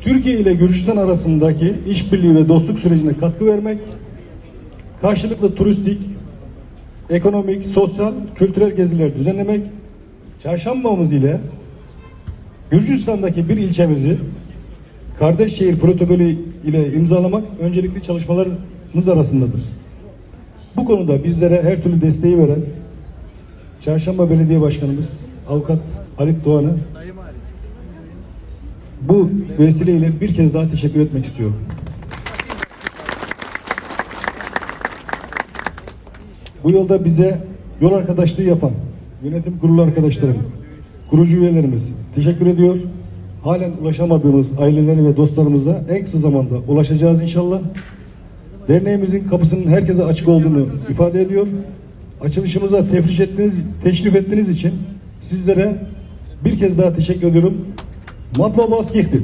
Türkiye ile Gürcistan arasındaki işbirliği ve dostluk sürecine katkı vermek, karşılıklı turistik, ekonomik, sosyal, kültürel geziler düzenlemek, çarşambamız ile Gürcistan'daki bir ilçemizi kardeş şehir protokolü ile imzalamak öncelikli çalışmalarımız arasındadır. Bu konuda bizlere her türlü desteği veren Çarşamba Belediye Başkanımız Avukat Halit Doğan'ı bu vesileyle bir kez daha teşekkür etmek istiyorum. Bu yolda bize yol arkadaşlığı yapan yönetim kurulu arkadaşlarım, kurucu üyelerimiz teşekkür ediyor. Halen ulaşamadığımız aileleri ve dostlarımıza en kısa zamanda ulaşacağız inşallah. Derneğimizin kapısının herkese açık olduğunu ifade ediyor. Açılışımıza tefriş ettiğiniz, teşrif ettiğiniz için sizlere bir kez daha teşekkür ediyorum. Matla bas Çok.